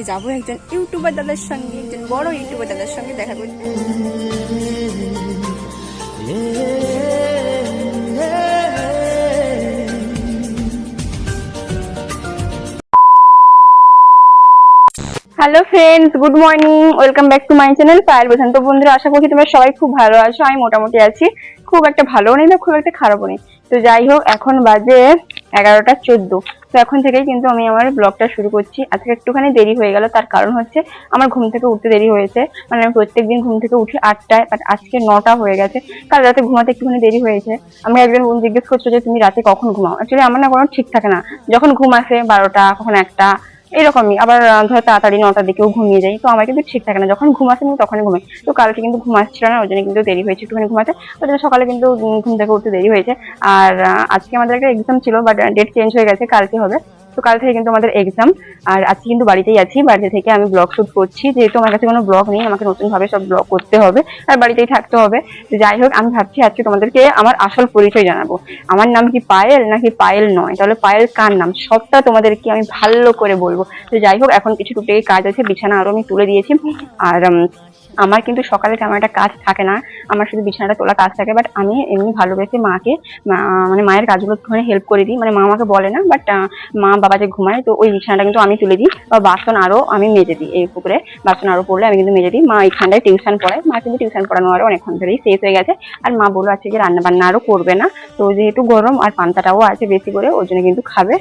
আজকে যাব একজন ইউটিউবার দাদার সঙ্গে, একজন বড় ইউটিউবার দাদার সঙ্গে দেখা করতে। Hello friends good morning welcome back to my channel Payel বোঝান তো বন্ধুরা আশা করছি তোমরা সবাই খুব ভালো আছো। আমি মোটামুটি আছি। খুব একটা ভালো নেই না খুব একটা খারাপও নেই। তো যাই হোক, এখন বাজে এগারোটা চোদ্দ। তো এখন থেকেই কিন্তু আমি আমার ব্লগটা শুরু করছি। আজকে একটুখানি দেরি হয়ে গেল, তার কারণ হচ্ছে আমার ঘুম থেকে উঠতে দেরি হয়েছে। মানে আমি প্রত্যেক দিন ঘুম থেকে উঠি আটটায় বাট আজকে নটা হয়ে গেছে। কাল রাতে ঘুমাতে একটুখানি দেরি হয়েছে। আমি একজন জিজ্ঞেস করছ যে, তুমি রাতে কখন ঘুমাও? অ্যাকচুয়ালি আমার না কোনো ঠিক থাকে না। যখন ঘুম আসে বারোটা, কখন একটা এরকমই। আবার ধরো তাড়াতাড়ি নটার দিকেও ঘুমিয়ে যাই। তো আমার কিন্তু ঠিক থাকে না। যখন ঘুম আসে আমি তখনই ঘুমাই। তো কালকে কিন্তু ঘুম আসছিল না, ওই জন্য কিন্তু দেরি হয়েছে, একটুখানি ঘুমাতে। ওই জন্য সকালে কিন্তু ঘুম থেকে উঠতে দেরি হয়েছে। আর আজকে আমাদের একটা এক্সাম ছিল বাট ডেট চেঞ্জ হয়ে গেছে, কালকে হবে। তো কাল থেকে কিন্তু আমাদের এক্সাম আর আজকে কিন্তু বাড়িতেই আছি, বাড়িতে থেকে আমি ব্লগ শুট করছি। যেহেতু আমার কাছে কোনো ব্লগ নেই, আমাকে নতুনভাবে সব ব্লগ করতে হবে, আর বাড়িতেই থাকতে হবে। তো যাই হোক, আমি ভাবছি আজকে তোমাদেরকে আমার আসল পরিচয় জানাব। আমার নাম কি পায়েল নাকি পায়েল নয়? তাহলে পায়েল কার নাম? সবটা তোমাদেরকে আমি ভালো করে বলব। তো যাই হোক, এখন কিছু টুকটাকি কাজ আছে, বিছানা আরও আমি তুলে দিয়েছি। আর আমার কিন্তু সকালে তেমন একটা কাজ থাকে না। আমার শুধু বিছানাটা তোলা কাজ থাকে বাট আমি এমনি ভালোবেসে মাকে মানে মায়ের কাজগুলো একটুখানি হেল্প করে দিই। মানে মা আমাকে বলে না বাট মা বাবা যে ঘুমায়, তো ওই বিছানাটা কিন্তু আমি তুলে দিই বা বাসন আরও আমি মেজে দিই। এই পুকুরে বাসন আরও পড়লে আমি কিন্তু মেজে দিই। মা এইখানটায় টিউশন পড়ায়, মা কিন্তু টিউশন পড়ানো আরও অনেকক্ষণ ধরেই শেষ হয়ে গেছে। আর মা বলল আছে যে রান্না বান্না আরও করবে না? তো যেহেতু গরম আর পান্তাটাও আছে বেশি করে ওই জন্য কিন্তু খাবে।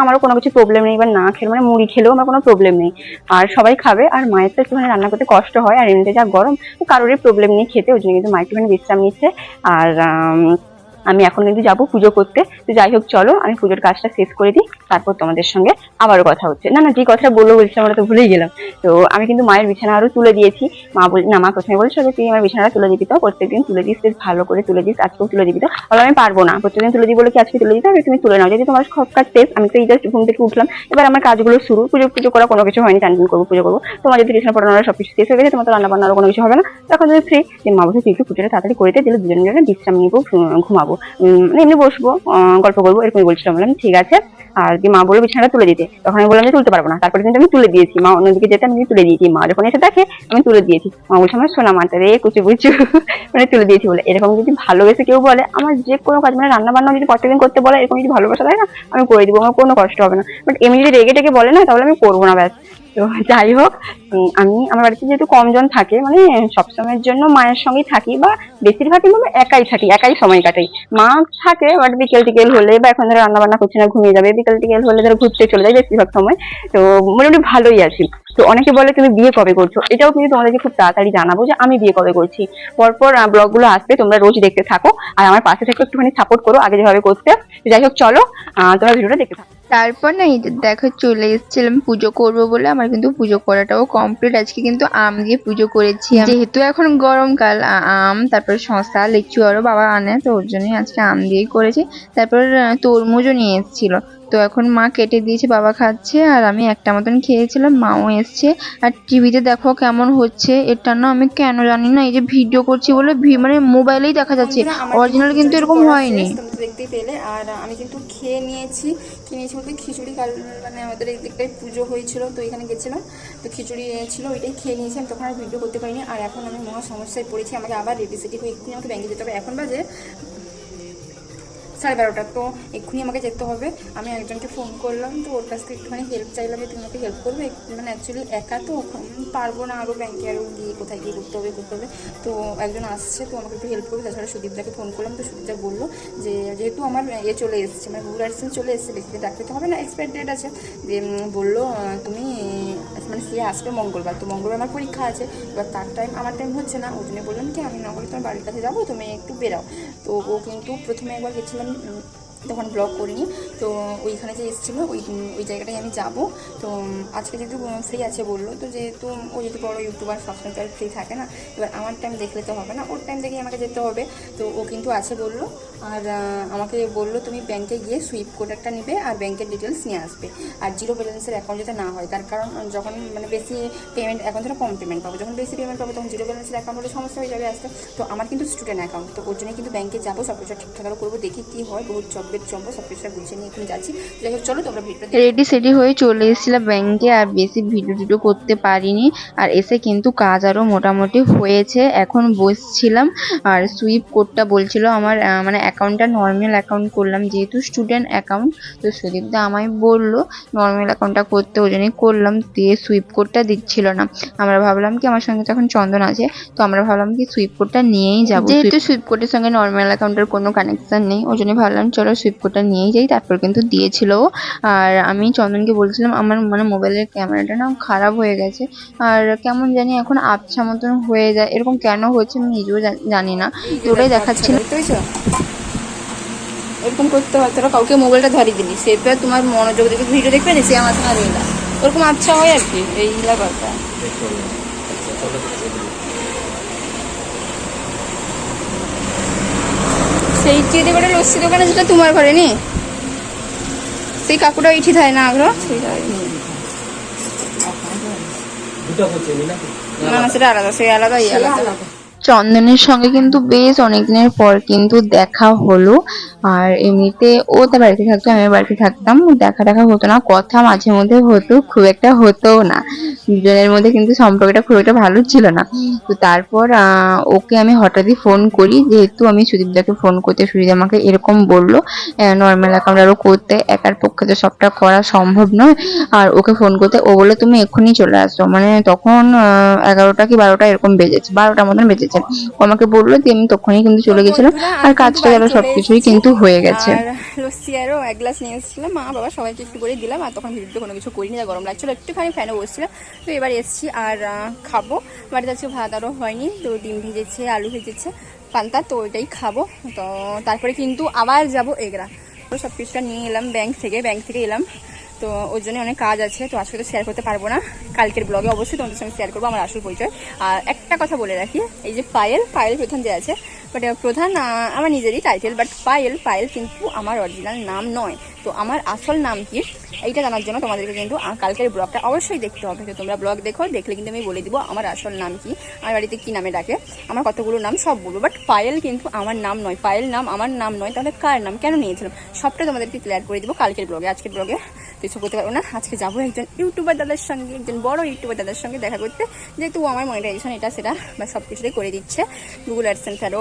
আমারও কোনো কিছু প্রবলেম নেই, বা না খেলে মানে মুড়ি খেলেও আমার কোনো প্রবলেম নেই। আর সবাই খাবে, আর মায়ের তো একটুখানি রান্না করতে কষ্ট হয়, আর এমনিতে যা গরম কারোরই প্রবলেম নেই খেতে ওই জন্য কিন্তু মা একটুখানি বিশ্রাম নিচ্ছে। আর আম, এখন কিন্তু যাব পুজো করতে। তো যাই হোক চলো আমি পুজোর কাজটা শেষ করে দিই তারপর তোমাদের সঙ্গে আবারও কথা হচ্ছে। না না যে কথাটা বলব বলছিলাম আমরা তো ভুলেই গেলাম। তো আমি কিন্তু মায়ের বিছানা আরও তুলে দিয়েছি। মা বল না মা প্রথমে বলছিল যে তুই আমার বিছানাটা তুলে দিবি তো প্রত্যেকদিন তুলে দিস বেশ ভালো করে তুলে দিস আজকেও তুলে দিবি তো। বলে আমি পারব না প্রত্যেকদিন তুলে দিই বলে কি আজকে তুলে দিতে হবে? তুমি তুলে নাও যদি তোমার সব কাজ শেষ আমি তো এই জাস্ট ঘুম থেকে উঠলাম। এবার আমার কাজগুলো শুরু পুজো পুজো করা কোনো কিছু হয়নি টান করব পুজো করব। তোমার যদি টিউশন পড়ানো সব কিছু শেষ হয়ে গেছে তোমার তো রান্না বান্নারও কোনো কিছু হবে না। তখন তুমি ফ্রি যে মা বলছে তুই একটু পুজোটা তাড়াতাড়ি করে দিলে দুজন বিশ্রাম নিবো ঘুমাবো। মানে এমনি বসবো গল্প করব, এরকমই বলছিলাম, বললাম, ঠিক আছে। আর দিয়ে মা বলল বিছানাটা তুলে দিতে। তখন আমি বললাম যে, তুলতে পারব না। তারপরে কিন্তু আমি তুলে দিয়েছি। মা অন্যদিকে যেতে আমি তুলে দিয়েছি। মা যখন এসে দেখে, আমি তুলে দিয়েছি। মা বলছে, আমার সোনা মাটা রে, কুচু কুচু মানে তুলে দিয়েছি বলে। এরকম যদি ভালোবেসে কেউ বলে, আমার যে কোনো কাজ মানে রান্না বান্না যদি প্রত্যেকদিন করতে বলে, এরকম যদি ভালোবাসা দেয় না, আমি করে দিবো। আমার কোনো কষ্ট হবে না। বাট এমনি যদি রেগে টেগে বলে না, তাহলে আমি করব না, ব্যাস। তো যাই হোক আমি আমার বাড়িতে যেহেতু কমজন থাকে মানে সবসময়ের জন্য মায়ের সঙ্গেই থাকি বা বেশিরভাগই আমি একাই থাকি, একাই সময় কাটাই। মা থাকে বাট বিকেল টিকেল হলে বা এখন ধরো রান্না বান্না করছে না, ঘুমিয়ে যাবে, বিকেল টিকেল হলে ধরো ঘুরতে চলে যায় বেশিরভাগ সময়। তো মোটামুটি ভালোই আছি। তো অনেকে বলে, তুমি বিয়ে কবে করছ? এটাও কিন্তু তোমাদেরকে খুব তাড়াতাড়ি জানাব যে আমি বিয়ে কবে করছি। পরপর ব্লগগুলো আসবে, তোমরা রোজ দেখতে থাকো। আর আমার পাশে থেকে একটুখানি সাপোর্ট করো, আগে যেভাবে করতে। যাই হোক, চলো তোমরা ভিডিওটা দেখতে থাকো। তারপর না এই দেখো চলে এসেছিলাম পুজো করব বলে আমার কিন্তু পুজো করাটাও কমপ্লিট আজকে কিন্তু আম দিয়ে পুজো করেছি যেহেতু এখন গরমকাল আম তারপর শসা লিচু আরও বাবা আনে তো ওর জন্যই আজকে আম দিয়েই করেছি। তারপর তরমুজও নিয়ে এসেছিল। তো এখন মা কেটে দিয়েছে বাবা খাচ্ছে আর আমি একটা মতন খেয়েছিলাম মাও এসছে। আর টিভিতে দেখো কেমন হচ্ছে এটা না আমি কেন জানি না এই যে ভিডিও করছি বলে মানে মোবাইলেই দেখা যাচ্ছে। অরিজিনাল কিন্তু এরকম হয়নি। শেষ, তোমরা তো দেখতেই পেলে। আর আমি কিন্তু খেয়ে নিয়েছি। নিয়েছি বলতে খিচুড়ি কাল মানে আমাদের এই দিকটায় পুজো হয়েছিল, তো এখানে গেছিলাম। তো খিচুড়ি ছিল, ওইটাই খেয়ে নিয়েছি। আমি তখন আর ভিডিও করতে পারিনি। আর এখন আমি মহা সমস্যায় পড়েছি। আমাকে আবার রেডি সেটি হয়ে একটু আমাকে ব্যাঙ্কে যেতে হবে। এখন বাজে সাড়ে বারোটা, তো এক্ষুনি আমাকে যেতে হবে। আমি একজনকে ফোন করলাম, তো ওর কাছ থেকে একটুখানি হেল্প চাইলাম যে তুমি আমাকে হেল্প করবে। মানে অ্যাকচুয়ালি একা তো পারব না আরও ব্যাংকে আরও গিয়ে কোথায় গিয়ে করতে হবে করতে হবে। তো একজন আসছে, তো আমাকে একটু হেল্প করবে। তাছাড়া সুদীপদাকে ফোন করলাম, তো সুদীপদা বলল যে, যেহেতু আমার এ চলে এসেছে মানে আর্সেন চলে এসেছে বেশি দিন তো হবে না এক্সপায়ার ডেট আছে। যে বলল তুমি মানে সে আসবে মঙ্গলবার। তো মঙ্গলবার আমার পরীক্ষা আছে, এবার তার টাইম আমার টাইম হচ্ছে না। ওই জন্য বললাম কি, আমি নগরে তোমার বাড়ির কাছে যাব, তুমি একটু বেরাও। তো ও কিন্তু প্রথমে একবার গেছিলাম 然 তখন ব্লগ করিনি। তো ওইখানে যে এসেছিল, ওই ওই জায়গাটায় আমি যাব। তো আজকে যেহেতু ফ্রি আছে বলল, তো যেহেতু ও যেহেতু বড়ো ইউটিউবার সবসময় তো আর ফ্রি থাকে না, এবার আমার টাইম দেখলে তো হবে না, ওর টাইম দেখেই আমাকে যেতে হবে। তো ও কিন্তু আছে বলল, আর আমাকে বলল তুমি ব্যাংকে গিয়ে সুইপ কোড একটা নিবে আর ব্যাংকের ডিটেলস নিয়ে আসবে। আর জিরো ব্যালেন্সের অ্যাকাউন্ট যাতে না হয়, তার কারণ যখন মানে বেশি পেমেন্ট এখন ধরো কম পেমেন্ট পাবো, যখন বেশি পেমেন্ট পাবো তখন জিরো ব্যালেন্সের অ্যাকাউন্ট সমস্যা হয়ে যাবে আসতে। তো আমার কিন্তু স্টুডেন্ট অ্যাকাউন্ট তো ওর জন্য কিন্তু ব্যাংকে যাব, সব কিছু ঠিকঠাক করে করব, দেখি কী হয়, বহুত চব্দ বেড সব গুছিয়ে নিয়ে এখন যাচ্ছি। যাই হোক চলো তোমরা ভিডিওটা রেডি সেডি হয়ে চলে এসেছিলাম ব্যাংকে আর বেশি ভিডিও টিডিও করতে পারিনি। আর এসে কিন্তু কাজ আরও মোটামুটি হয়েছে। এখন বসছিলাম আর সুইপ কোডটা বলছিল আমার মানে অ্যাকাউন্টটা নর্মাল অ্যাকাউন্ট করলাম। যেহেতু স্টুডেন্ট অ্যাকাউন্ট তো সুদীপদা আমায় বলল নর্মাল অ্যাকাউন্টটা করতে ওই জন্যই করলাম। দিয়ে সুইপ কোডটা দিচ্ছিল না। আমরা ভাবলাম কি আমার সঙ্গে তো এখন চন্দন আছে তো আমরা ভাবলাম কি সুইপ কোডটা নিয়েই যাব। যেহেতু সুইপ কোডের সঙ্গে নর্মাল অ্যাকাউন্টের কোনো কানেকশান নেই ওই জন্য ভাবলাম চলো সুইপ কোডটা নিয়েই যাই তারপর কিন্তু দিয়েছিল আর আমি চন্দনকে বলছিলাম আমার মানে মোবাইলের ক্যামেরাটা না খারাপ হয়ে গেছে। আর কেমন জানি এখন আবছা মতন হয়ে যায়। এরকম কেন হয়েছে আমি নিজেও জানি না। ওটাই দেখাচ্ছিল। এরকম করতে হয় তোরা কাউকে মোবাইলটা ধরিয়ে দিলি। সে তো তোমার মনোযোগ দেখে ভিডিও দেখবে না সে আমার সঙ্গে ওরকম আচ্ছা হয় আর কি এইগুলা কথা সেই চেয়ে করে লস্যি দোকানে যেটা তোমার ঘরে নি? সেই কাকুটা ইঠি থাকে না আগ্রহ? সেইটা না না সেটা আলাদা সেই আলাদা। এই আলাদা। চন্দনের সঙ্গে কিন্তু বেশ অনেকদিনের পর কিন্তু দেখা হলো। আর এমনিতে ও তার বাড়িতে থাকতো আমি বাড়িতে থাকতাম। দেখা দেখা হতো না, কথা মাঝে মধ্যে হতো, খুব একটা হতো না। দুজনের মধ্যে কিন্তু সম্পর্কটা খুব একটা ভালো ছিল না। তো তারপর ওকে আমি হঠাৎই ফোন করি, যেহেতু আমি সুদীপদাকে ফোন করতে, সুদীপ আমাকে এরকম বলল নর্মাল অ্যাকাউন্ট আরও করতে, একার পক্ষে তো সবটা করা সম্ভব নয়। আর ওকে ফোন করতে, ও বলে তুমি এক্ষুনি চলে আসো। মানে তখন এগারোটা কি বারোটা এরকম বেজেছে বারোটার মতন বেজেছে। ও আমাকে বলল যে আমি তখনই কিন্তু চলে গেছিলাম। আর কাজটা গেল সবকিছুই কিন্তু হয়ে গেছে। লস্যি আরও এক গ্লাস নিয়ে এসেছিলাম মা বাবা সবাইকে একটু করে দিলাম আর তখন ভিডিওতে কোনো কিছু করিনি যা গরম লাগছিল। একটুখানি ফ্যানে বসছিলাম তো এবার এসেছি আর খাব। বাড়িতে আজকে ভাত আরও হয়নি তো ডিম ভেজেছে আলু ভেজেছে পান্তা তো ওইটাই খাব। তো তারপরে কিন্তু আবার যাব এগরা। তো সব কিছুটা নিয়ে এলাম ব্যাংক থেকে ব্যাংক থেকে এলাম। তো ওর জন্য অনেক কাজ আছে তো আজকে তো শেয়ার করতে পারব না। কালকের ব্লগে অবশ্যই তোমাদের সঙ্গে শেয়ার করব আমার আসল পরিচয়। আর একটা কথা বলে রাখি। এই যে পায়েল পায়েল প্রধান যে আছে বাট প্রধান আমার নিজেরই টাইটেল বাট পায়েল পায়েল কিন্তু আমার অরিজিনাল নাম নয়। তো আমার আসল নাম কি? এইটা জানার জন্য তোমাদেরকে কিন্তু কালকের ব্লগটা অবশ্যই দেখতে হবে। তো তোমরা ব্লগ দেখো, দেখলে কিন্তু আমি বলে দিব আমার আসল নাম কি, আমার বাড়িতে কী নামে ডাকে, আমার কতগুলো নাম সব বলব। বাট পায়েল কিন্তু আমার নাম নয় পায়েল নাম আমার নাম নয়, তাহলে কার নাম, কেন নিয়েছিলাম? সবটা তোমাদেরকে ক্লিয়ার করে দিব কালকের ব্লগে, আজকের ব্লগে। এসব করতে পারব না, আজকে যাব একজন ইউটিউবার দাদার সঙ্গে, একজন বড় ইউটিউবার দাদার সঙ্গে দেখা করতে। যেহেতু আমার মনিটাইজেশন এটা, সেটা বা সব কিছুটাই করে দিচ্ছে। গুগল অ্যাডসেন্স আরও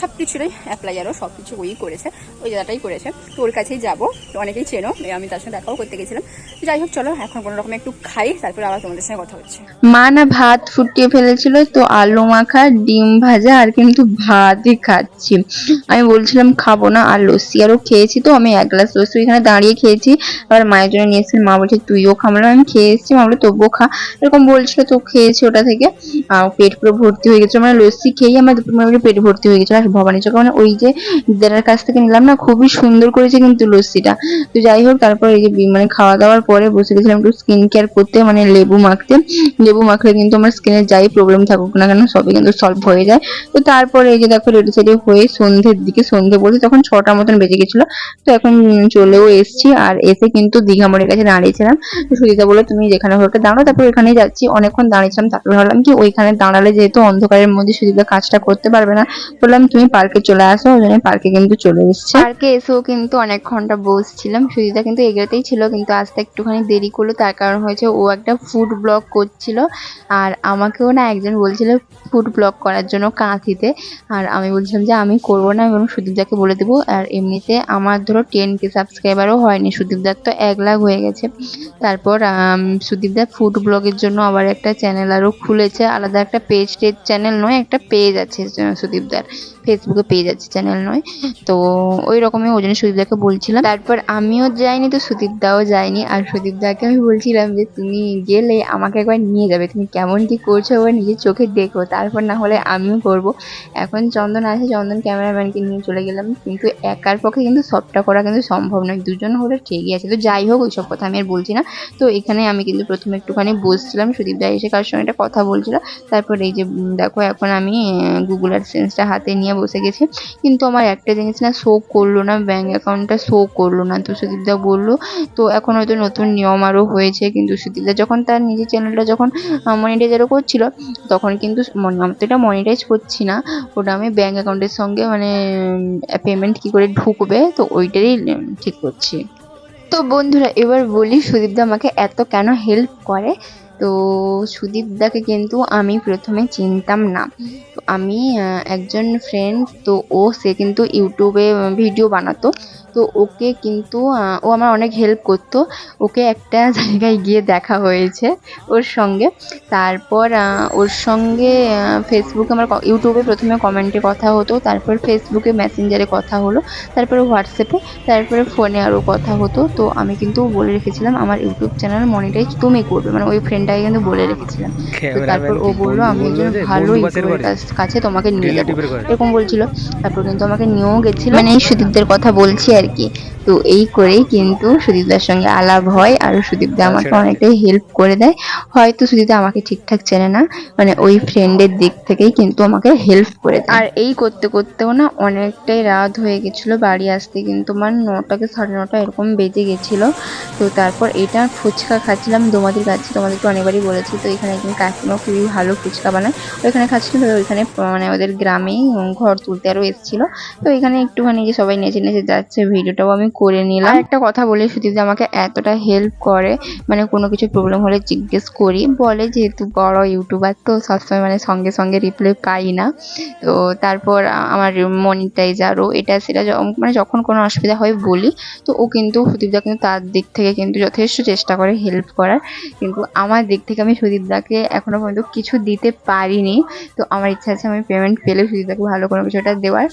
সব কিছুরই অ্যাপ্লাই আরও সব কিছু ওই করেছে, ওই দাদাটাই করেছে। তো ওর কাছেই যাব। তো অনেকেই চেনো আমি তার সঙ্গে দেখাও করতে গেছিলাম। যাই হোক, চলো, এখন কোনো রকম একটু খাই, তারপরে আবার তোমাদের সঙ্গে কথা হচ্ছে। মা না ভাত ফুটিয়ে ফেলেছিল, তো আলু মাখা, ডিম ভাজা, আর কিন্তু ভাতই খাচ্ছি। আমি বলছিলাম, খাব না, আর লস্যি। আরও খেয়েছি তো, আমি এক গ্লাস লস্যি এখানে দাঁড়িয়ে খেয়েছি। আবার মায়ের জন্য নিয়ে এসেছিলাম মা বলছে, তুইও খা। বললাম, আমি খেয়ে এসেছি। মা বলে তবুও খা। এরকম বলছিল, তো খেয়েছি ওটা থেকে। আর পেট পুরো ভর্তি হয়ে গেছিল। মানে লস্যি খেয়েই আমার পেট ভর্তি হয়ে গেছিল। আর ভবানী চকে মানে ওই যে দিদার কাছ থেকে নিলাম না, খুবই সুন্দর করেছে কিন্তু লস্যিটা তো যাই হোক, তারপর এই যে মানে খাওয়া দাওয়ার পরে বসে গেছিলাম একটু স্কিন কেয়ার করতে মানে লেবু মাখতে। লেবু মাখলে কিন্তু আমার স্কিনে যাই প্রবলেম থাকুক না কেন, সবই কিন্তু সলভ হয়ে যায়। তো তারপরে এই যে দেখো রেডি সেডি হয়ে সন্ধ্যের দিকে, সন্ধ্যে বলতে তখন ছটা মতন বেজে গেছিল। তো এখন চলেও এসছি, আর এসে কিন্তু দীঘা মোড়ের কাছে দাঁড়িয়েছিলাম। তো সুজিতা বলে তুমি যেখানে হোক দাঁড়াও, তারপর এখানেই যাচ্ছি। অনেকক্ষণ দাঁড়িয়েছিলাম, তারপরে ভাবলাম কি, ওইখানে দাঁড়ালে যেহেতু অন্ধকারের মধ্যে সুজিতা কাজটা করতে পারবে না, বললাম, তুমি পার্কে চলে আসো। ওই জন্য পার্কে কিন্তু চলে এসছে। পার্কে এসেও কিন্তু অনেক ঘণ্টা বসছিলাম। সুজিতা কিন্তু এগোতেই ছিল কিন্তু আসতে একটুখানি দেরি করল তার কারণ হয়েছে ও একটা ফুড ব্লগ করছিল। আর আমাকেও না একজন বলছিল ফুড ব্লগ করার জন্য কাঁথিতে। আর আমি বলছিলাম যে আমি করব না এবং সুদীপদাকে বলে দেবো। আর এমনিতে আমার ধরো টেন কে সাবস্ক্রাইবারও হয়নি। সুদীপদার তো এক লাখ হয়ে গেছে। তারপর আম, সুদীপদা ফুড ব্লগের জন্য আবার একটা চ্যানেল আরও খুলেছে। আলাদা একটা পেজ টেজ চ্যানেল নয় একটা পেজ আছে সুদীপদার ফেসবুকে পেজ আছে চ্যানেল নয়। তো ওই রকমই ওই জন্য সুদীপদাকে বলছিলাম। তারপর আমিও যাইনি তো সুদীপদাও যায়নি। আর সুদীপদাকে আমি বলছিলাম যে, তুমি গেলে আমাকে একবার নিয়ে যাবে। তুমি কেমন কি করছ একবার নিজের চোখে দেখো। তারপর না হলে আমিও করব। এখন চন্দন আছে চন্দন ক্যামেরাম্যানকে নিয়ে চলে গেলাম। কিন্তু একার পক্ষে কিন্তু সবটা করা কিন্তু সম্ভব নয়। দুজন হলে ঠিকই আছে। তো যাই হোক, ওইসব কথা আমি আর বলছি না। তো এখানে আমি কিন্তু প্রথমে একটুখানি বসছিলাম। সুদীপদা এসে কার সঙ্গে একটা কথা বলছিল। তারপর এই যে দেখো এখন আমি গুগল অ্যাডসেন্সটা হাতে নিয়ে বসে গেছি। কিন্তু আমার একটা জিনিস না শো করল না। ব্যাঙ্ক অ্যাকাউন্টটা শো করল না। তো সুদীপদা বলল, তো এখন হয়তো নতুন নিয়ম আরও হয়েছে। কিন্তু সুদীপদা যখন তার নিজের চ্যানেলটা যখন মনিটাইজ আরও করছিল, তখন কিন্তু আমি তো এটা মনিটাইজ করছি না। ওটা আমি ব্যাঙ্ক অ্যাকাউন্টের সঙ্গে মানে পেমেন্ট কী করে ঢুকবে, তো ওইটারই ঠিক করছি। তো বন্ধুরা, এবার বলি সুদীপদা আমাকে এত কেন হেল্প করে? তো সুদীপদাকে কিন্তু আমি প্রথমে চিনতাম না। আমি একজন ফ্রেন্ড তো ও সে কিন্তু ইউটিউবে ভিডিও বানাতো। তো ওকে কিন্তু ও আমার অনেক হেল্প করতো। ওকে একটা জায়গায় গিয়ে দেখা হয়েছে ওর সঙ্গে। তারপর ওর সঙ্গে ফেসবুকে আমার ক- ইউটিউবে প্রথমে কমেন্টে কথা হতো তারপর ফেসবুকে মেসেঞ্জারে কথা হলো তারপরে হোয়াটসঅ্যাপে তারপরে ফোনে আরও কথা হতো। তো আমি কিন্তু বলে রেখেছিলাম আমার ইউটিউব চ্যানেল মনিটাইজ তুমি করবে। মানে ওই ফ্রেন্ডটাকে কিন্তু বলে রেখেছিলাম। তো তারপর ও বলল আমি একজন ভালো ইউটিউবের কাছে তোমাকে নিয়ে যাব। এরকম বলছিল। তারপর কিন্তু আমাকে নিয়েও গেছিল। মানে এই সুদীপদের কথা বলছি আর কি। তো এই করেই কিন্তু সুদীপদার সঙ্গে আলাপ হয় আর সুদীপদা আমাকে অনেকটাই হেল্প করে দেয়। হয়তো সুদীপদা আমাকে ঠিকঠাক চেনে না মানে ওই ফ্রেন্ডের দিক থেকেই কিন্তু আমাকে হেল্প করে দেয়। আর এই করতে করতেও না অনেকটাই রাত হয়ে গেছিল বাড়ি আসতে কিন্তু আমার নটাকে সাড়ে নটা এরকম বেজে গেছিল। তো তারপর এটা ফুচকা খাচ্ছিলাম দোমাদির কাছে তোমাদেরকে অনেকবারই বলেছি তো এখানে একজন কাকিমা খুবই ভালো ফুচকা বানায়। ওইখানে খাচ্ছিলো ওইখানে মানে ওদের গ্রামেই ঘর তুলতে আরও এসেছিল। তো এখানে একটুখানি যে সবাই নেচে নেচে যাচ্ছে ভিডিওটাও আমি করে নিলাম। একটা কথা বলে সুদীপদা আমাকে এতটা হেল্প করে মানে কোনো কিছু প্রবলেম হলে জিজ্ঞেস করি। বলে যেহেতু বড় ইউটিউবার তো সবসময় মানে সঙ্গে সঙ্গে রিপ্লাই পাই না। তো তারপর আমার মনিটাইজারও এটা সেটা য- মানে যখন কোনো অসুবিধা হয় বলি। তো ও কিন্তু সুদীপদা কিন্তু তার দিক থেকে কিন্তু যথেষ্ট চেষ্টা করে হেল্প করার। কিন্তু আমার দিক থেকে আমি সুদীপদাকে এখনও পর্যন্ত কিছু দিতে পারিনি। তো আমার ইচ্ছা আছে আমি পেমেন্ট পেলে সুদীপদাকে ভালো কোনো কিছু একটা দেওয়ার।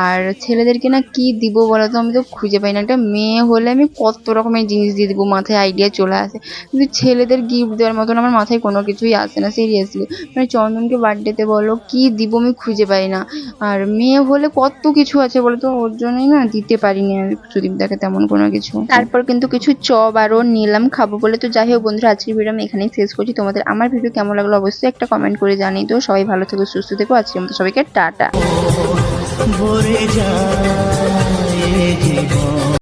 আর ছেলেদেরকে না কি দিব বলো তো আমি তো খুঁজে পাই না একটা মেয়ে হলে আমি কত রকমের জিনিস দিয়ে দেবো, মাথায় আইডিয়া চলে আসে। কিন্তু ছেলেদের গিফট দেওয়ার মতন আমার মাথায় কোনো কিছুই আসে না সিরিয়াসলি মানে চন্দনকে বার্থডেতে বলো, কি দিব আমি খুঁজে পাই না। আর মেয়ে হলে কত কিছু আছে বলে তো ওর জন্যই না দিতে পারিনি আমি সুদীপদাকে তেমন কোনো কিছু। তারপর কিন্তু কিছু চপ আরও নিলাম, খাব বলে। তো যাই হোক বন্ধুরা, আজকের ভিডিও আমি এখানেই শেষ করছি। তোমাদের আমার ভিডিও কেমন লাগল অবশ্যই একটা কমেন্ট করে জানিয়ে তো সবাই ভালো থেকো, সুস্থ থেকো। আজকের মতো সবাইকে টাটা। ভরে যায় জীবন।